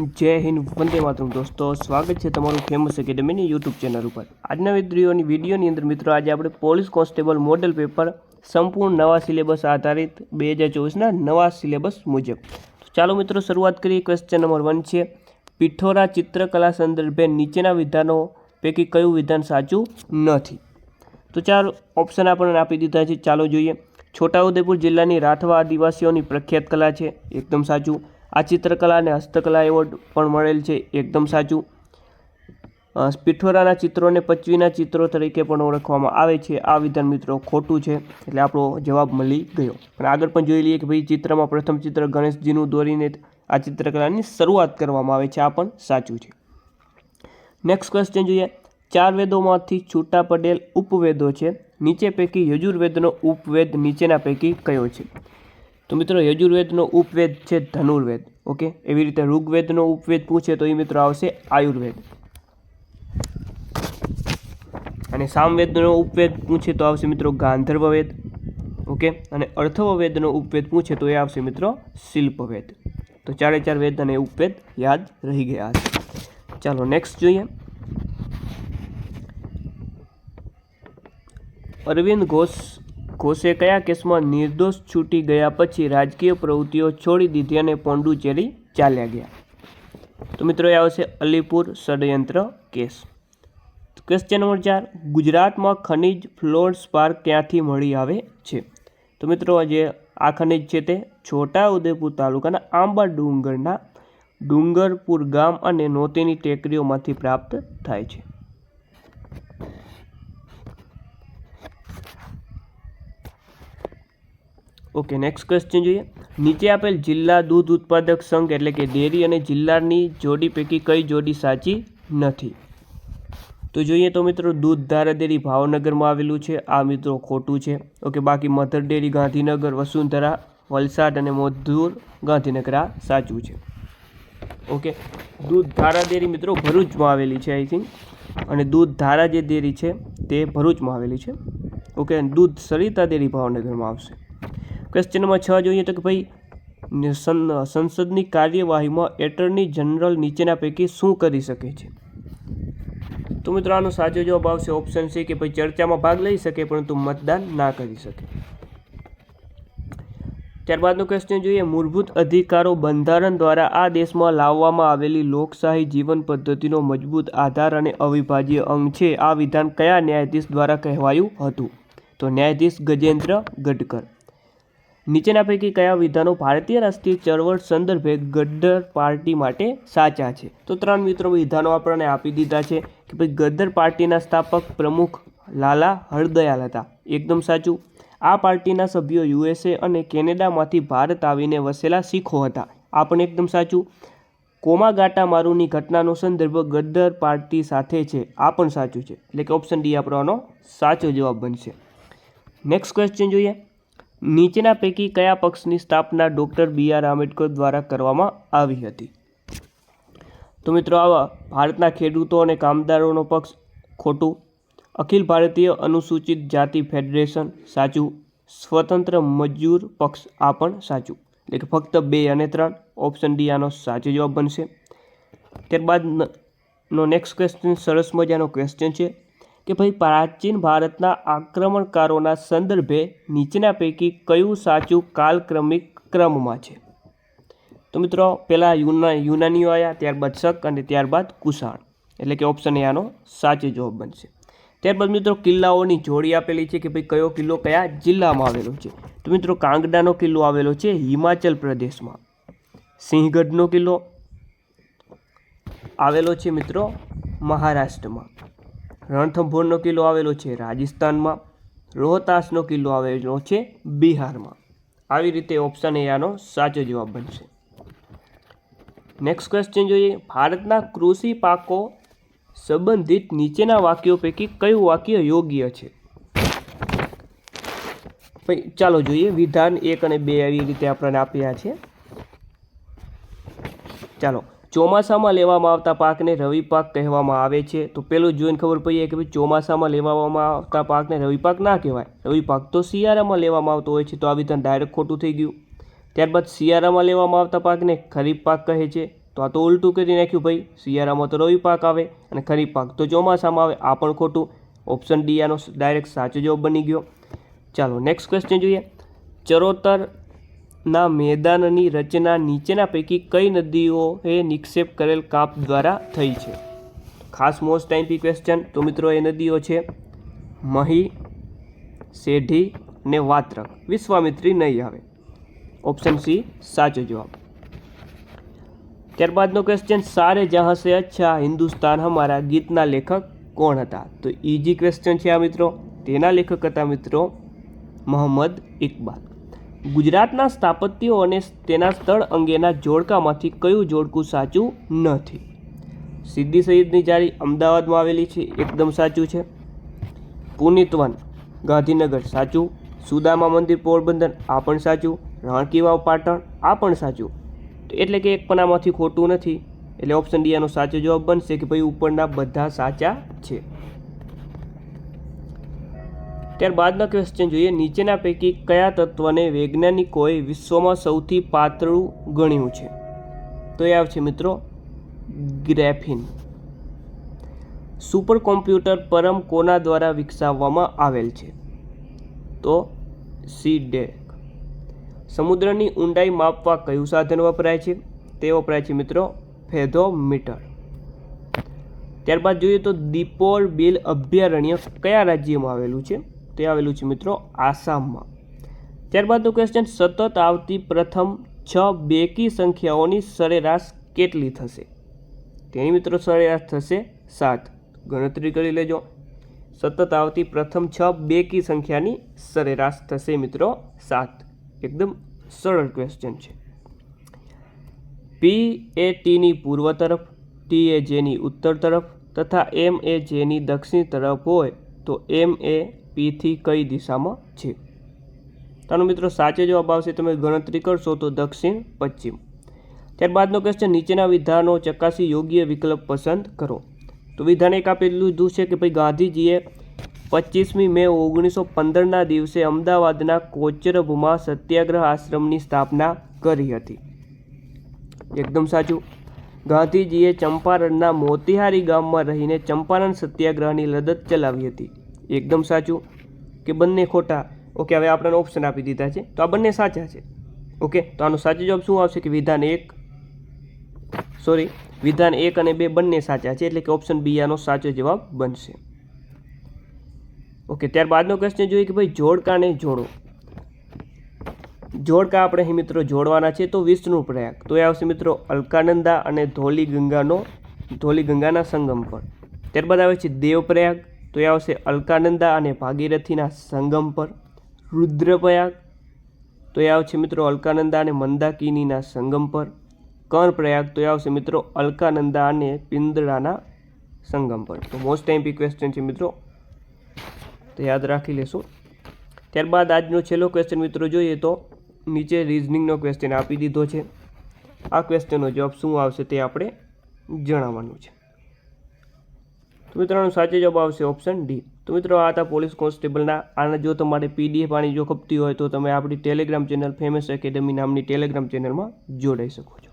જય હિન્દ, વંદે માતરમ દોસ્તો. સ્વાગત છે તમારું ફેમસ એકેડમીની યુટ્યુબ ચેનલ ઉપર. આજના વિડીયોની વિડીયોની અંદર મિત્રો, આજે આપણે પોલીસ કોન્સ્ટેબલ મોડેલ પેપર સંપૂર્ણ નવા સિલેબસ આધારિત બે હજાર ચોવીસના નવા સિલેબસ મુજબ. ચાલો મિત્રો, શરૂઆત કરીએ. ક્વેશ્ચન નંબર વન છે, પિઠોરા ચિત્રકલા સંદર્ભે નીચેના વિધાનો પૈકી કયું વિધાન સાચું નથી? તો ચાલો ઓપ્શન આપણને આપી દીધા છે. ચાલો જોઈએ. છોટાઉદેપુર જિલ્લાની રાઠવા આદિવાસીઓની પ્રખ્યાત કલા છે, એકદમ સાચું. આ ચિત્રકલા અને હસ્તકલા એવોર્ડ પણ મળેલ છે એકદમ સાચું. અ, પિઠોરાના ચિત્રોને પચવીના ચિત્રો તરીકે પણ ઓળખવામાં આવે છે. આ વિધાન મિત્રો ખોટું છે એટલે આપણો જવાબ મળી ગયો. અને આગળ પણ જોઈ લઈએ કે ભાઈ ચિત્રમાં પ્રથમ ચિત્ર ગણેશજીનું દોરીને આ ચિત્રકલાની શરૂઆત કરવામાં આવે છે આ પણ સાચું છે. નેક્સ્ટ ક્વેશ્ચન જોઈએ. ચાર વેદોમાંથી છૂટા પડેલ ઉપવેદો છે. નીચે પૈકી યજુર્વેદનો ઉપવેદ નીચેના પૈકી કયો છે? તો મિત્રો યજુર્વેદનો ઉપવેદ છે ધનુર્વેદ, ઓકે? એવી રીતે ઋગ્વેદનો ઉપવેદ પૂછે તો એ મિત્રો આવશે આયુર્વેદ. અને સામવેદનો ઉપવેદ પૂછે તો આવશે મિત્રો ગાંધર્વવેદ, ઓકે? અને અર્થવવેદનો ઉપવેદ પૂછે તો એ આવશે મિત્રો શિલ્પવેદ. તો ચારે ચાર વેદ અને ઉપવેદ યાદ રહી ગયા છે. ચાલો નેક્સ્ટ જોઈએ. અરવિંદ ઘોષ ઘોષે કયા કેસમાં નિર્દોષ છૂટી ગયા પછી રાજકીય પ્રવૃત્તિઓ છોડી દીધી અને પોંડુચેરી ચાલ્યા ગયા? તો મિત્રો, એ આવશે અલીપુર ષડયંત્ર કેસ. ક્વેશ્ચન નંબર ચાર, ગુજરાતમાં ખનિજ ફ્લોર સ્પાર્ક ક્યાંથી મળી આવે છે? તો મિત્રો, જે આ ખનિજ છે તે છોટા ઉદેપુર તાલુકાના આંબા ડુંગરના ડુંગરપુર ગામ અને નોતીની ટેકરીઓમાંથી પ્રાપ્ત થાય છે. ઓકે નેક્સ્ટ ક્વેશ્ચન જોઈએ. નીચે આપેલ જિલ્લા દૂધ ઉત્પાદક સંઘ એટલે કે ડેરી અને જિલ્લાની જોડી પૈકી કઈ જોડી સાચી નથી? તો જોઈએ તો મિત્રો, દૂધ ધારા ડેરી ભાવનગરમાં આવેલું છે. આ મિત્રો ખોટું છે. ઓકે, બાકી મધર ડેરી ગાંધીનગર, વસુંધરા, વલસાડ અને મોધુર ગાંધીનગર આ સાચું છે. ઓકે, દૂધ ધારા ડેરી મિત્રો ભરૂચમાં આવેલી છે આઈ થિંક અને દૂધ ધારા જે ડેરી છે તે ભરૂચમાં આવેલી છે. ઓકે દૂધ સરિતા ડેરી ભાવનગરમાં આવશે. ક્વેશ્ચન નંબર છ જોઈએ તો કે ભાઈ સંસદની કાર્યવાહીમાં એટર્ની જનરલ નીચેના પૈકી શું કરી શકે છે? તો મિત્રો, આનો સાચો જવાબ આવશે ઓપ્શન સી કે ભાઈ ચર્ચામાં ભાગ લઈ શકે પરંતુ મતદાન ના કરી શકે. ત્યારબાદનો ક્વેશ્ચન જોઈએ, મૂળભૂત અધિકારો બંધારણ દ્વારા આ દેશમાં લાવવામાં આવેલી લોકશાહી જીવન પદ્ધતિનો મજબૂત આધાર અને અવિભાજ્ય અંગ છે. આ વિધાન કયા ન્યાયાધીશ દ્વારા કહેવાયું હતું? તો ન્યાયાધીશ ગજેન્દ્ર ગડકર નીચેના પૈકી કયા વિધાનો ભારતીય રાષ્ટ્રીય ચળવળ સંદર્ભે ગદ્દર પાર્ટી માટે સાચા છે? તો ત્રણ મિત્રો વિધાનો આપણને આપી દીધા છે કે ભાઈ ગદ્દર પાર્ટીના સ્થાપક પ્રમુખ લાલા હરદયાલ હતા. એકદમ સાચું. આ પાર્ટીના સભ્યો યુએસએ અને કેનેડામાંથી ભારત આવીને વસેલા શીખો હતા. આ પણ એકદમ સાચું. કોમાગાટા મારુની ઘટનાનો સંદર્ભ ગદ્દર પાર્ટી સાથે છે. આ પણ સાચું છે. એટલે કે ઓપ્શન ડી આપણો સાચો જવાબ બનશે. નેક્સ્ટ ક્વેશ્ચન જોઈએ. નીચેના પૈકી કયા પક્ષની સ્થાપના ડૉક્ટર બી આર આંબેડકર દ્વારા કરવામાં આવી હતી? તો મિત્રો આવા ભારતના ખેડૂતો અને કામદારોનો પક્ષ ખોટું, અખિલ ભારતીય અનુસૂચિત જાતિ ફેડરેશન સાચું, સ્વતંત્ર મજૂર પક્ષ આ પણ સાચું. એટલે કે ફક્ત બે અને ત્રણ, ઓપ્શન ડી આનો સાચો જવાબ બનશે. ત્યારબાદ નો નેક્સ્ટ ક્વેશ્ચન સરસ મજાનો ક્વેશ્ચન છે. કે ભાઈ પ્રાચીન ભારતના આક્રમણકારોના સંદર્ભે નીચેના પૈકી કયું સાચું કાલક્રમિક ક્રમમાં છે? તો મિત્રો પહેલાં યુના, યુનાનીઓ આવ્યા ત્યારબાદ શક અને ત્યારબાદ કુષાણ. એટલે કે ઓપ્શન એ આનો સાચો જવાબ બનશે. ત્યારબાદ મિત્રો, કિલ્લાઓની જોડી આપેલી છે કે ભાઈ કયો કિલ્લો કયા જિલ્લામાં આવેલો છે? તો મિત્રો, કાંગડાનો કિલ્લો આવેલો છે હિમાચલ પ્રદેશમાં. સિંહગઢનો કિલ્લો આવેલો છે મિત્રો મહારાષ્ટ્રમાં. રણથંભોરનો કિલ્લો આવેલો છે, રાજસ્થાનમાં રોહતાસનો કિલ્લો આવેલો છે, બિહારમાં. આવી રીતે ઓપ્શન એ આનો સાચો જવાબ બનશે. નેક્સ્ટ ક્વેશ્ચન જોઈએ. ભારતના કૃષિ પાકો સંબંધિત નીચેના વાક્યો પૈકી કયું વાક્ય યોગ્ય છે? ચાલો જોઈએ. વિધાન એક અને બે આવી રીતે આપણને આપ્યા છે. ચાલો. ચોમાસામાં લેવામાં આવતા પાકને રવિ પાક કહેવામાં આવે છે. તો પેલું જોઈને ખબર પડી જાય કે ભાઈ ચોમાસામાં લેવામાં આવતા પાકને રવિ પાક ના કહેવાય. રવિ પાક તો શિયાળામાં લેવામાં આવતો હોય છે. તો આ વિધાન ડાયરેક્ટ ખોટું થઈ ગયું. ત્યારબાદ શિયાળામાં લેવામાં આવતા પાકને ખરીફ પાક કહે છે. તો આ તો ઉલટું કરી નાખ્યું ભાઈ. શિયાળામાં તો રવિ પાક આવે અને ખરીફ પાક તો ચોમાસામાં આવે. આ પણ ખોટું. ઓપ્શન ડી આનો ડાયરેક્ટ સાચો જવાબ બની ગયો. ચાલો નેક્સ્ટ ક્વેશ્ચન જોઈએ. ચરોતરના મેદાનની રચના નીચેના પૈકી કઈ નદીઓએ નિક્ષેપ કરેલ કાપ દ્વારા થઈ છે? ખાસ મોસ્ટ ટાઈમ ક્વેશ્ચન તો મિત્રો, એ નદીઓ છે મહી સેઢી ને વાત્રક. વિશ્વામિત્રી નહીં આવે. ઓપ્શન સી સાચો જવાબ. ત્યારબાદનો ક્વેશ્ચન સારે જહાં સે અચ્છા હિન્દુસ્તાન હમારા ગીતના લેખક કોણ હતા? તો ઇઝી ક્વેશ્ચન છે આ મિત્રો. તેના લેખક હતા મિત્રો, મોહમ્મદ ઇકબાલ. ગુજરાતના સ્થાપત્યો અને તેના સ્થળ અંગેના જોડકામાંથી કયું જોડકું સાચું નથી? સિદ્ધિ સૈયદની જાળી અમદાવાદમાં આવેલી છે, એકદમ સાચું છે. પુનિતવન ગાંધીનગર સાચું. સુદામા મંદિર પોરબંદર, આ પણ સાચું. રાણકીવાવ પાટણ, આ પણ સાચું. તો એટલે કે એક પણ આમાંથી ખોટું નથી. એટલે ઓપ્શન ડી આનો સાચો જવાબ બનશે કે ભાઈ ઉપરના બધા સાચા છે. ત્યારબાદના ક્વેશ્ચન જોઈએ. નીચેના પૈકી કયા તત્વને વૈજ્ઞાનિકોએ વિશ્વમાં સૌથી પાતળું ગણ્યું છે? તો એ આવશે મિત્રો, ગ્રેફિન. સુપર કોમ્પ્યુટર પરમ કોના દ્વારા વિકસાવવામાં આવેલ છે? તો સી ડેક. સમુદ્રની ઊંડાઈ માપવા કયું સાધન વપરાય છે? તે વપરાય છે મિત્રો, ફેધોમીટર. ત્યારબાદ જોઈએ તો દીપોર બિલ અભયારણ્ય કયા રાજ્યમાં આવેલું છે? તે આવેલું છે મિત્રો આસામમાં. ત્યારબાદનું ક્વેશ્ચન સતત આવતી પ્રથમ છ બેકી સંખ્યાઓની સરેરાશ કેટલી થશે? તેની મિત્રો સરેરાશ થશે સાત. ગણતરી કરી લેજો. સતત આવતી પ્રથમ છ બેકી સંખ્યાની સરેરાશ થશે મિત્રો સાત. એકદમ સરળ ક્વેશ્ચન છે. પી એ ટીની પૂર્વ તરફ ટી એ જેની ઉત્તર તરફ તથા એમ એ જેની દક્ષિણ તરફ હોય તો એમ એ પીથી કઈ દિશામાં છે? તાનો મિત્રો સાચો જવાબ આવશે, તમે ગણતરી કરશો તો દક્ષિણ, પશ્ચિમ. ત્યારબાદનો ક્વેશ્ચન નીચેના વિધાનો ચકાસી યોગ્ય વિકલ્પ પસંદ કરો. તો વિધાન એક આપેલું લીધું છે કે ભાઈ ગાંધીજીએ પચીસમી મે ઓગણીસો પંદરના દિવસે અમદાવાદના કોચરભમાં સત્યાગ્રહ આશ્રમની સ્થાપના કરી હતી. એકદમ સાચું. ગાંધીજીએ ચંપારણના મોતીહારી ગામમાં રહીને ચંપારણ સત્યાગ્રહની લડત ચલાવી હતી. એકદમ સાચું કે બંને ખોટા? ઓકે હવે આપણને ઓપ્શન આપી દીધા છે. તો આ બંને સાચા છે. ઓકે તો આનો સાચો જવાબ શું આવશે કે વિધાન એક? સોરી વિધાન એક અને બે બંને સાચા છે, એટલે કે ઓપ્શન બી આનો સાચો જવાબ બનશે. ઓકે ત્યારબાદનો ક્વેશ્ચન જોઈએ કે ભાઈ જોડકાને જોડો. જોડકા આપણે મિત્રો જોડવાના છે, તો વિષ્ણુ પ્રયાગ. તો એ આવશે મિત્રો અલકાનંદા અને ધોલી ગંગાનો ધોલી ગંગાના સંગમ પર. ત્યારબાદ આવે છે દેવપ્રયાગ તો એ આવશે અલકાનંદા અને ભાગીરથીના સંગમ પર. રુદ્રપ્રયાગ, તો એ આવશે મિત્રો અલકાનંદા અને મંદાકિનીના સંગમ પર. કર્ણપ્રયાગ, તો એ આવશે મિત્રો અલકાનંદા અને પિંદડાના સંગમ પર. તો મોસ્ટ ટાઈમ ક્વેશ્ચન છે મિત્રો. તો યાદ રાખી લેશું. ત્યારબાદ આજનો છેલ્લો ક્વેશ્ચન મિત્રો જોઈએ તો નીચે રિઝનિંગનો ક્વેશ્ચન આપી દીધો છે. આ ક્વેશ્ચનનો જવાબ શું આવશે તે આપણે જણાવવાનું છે. તો મિત્રોનો સાચો જવાબ આવશે ઓપ્શન ડી તો મિત્રો આ હતા પોલીસ કોન્સ્ટેબલના આના જો તમારે પીડીએફ આની જો ખપતી હોય તો તમે આપણી ટેલિગ્રામ ચેનલ ફેમસ એકેડમી નામની ટેલિગ્રામ ચેનલમાં જોડાઈ શકો છો.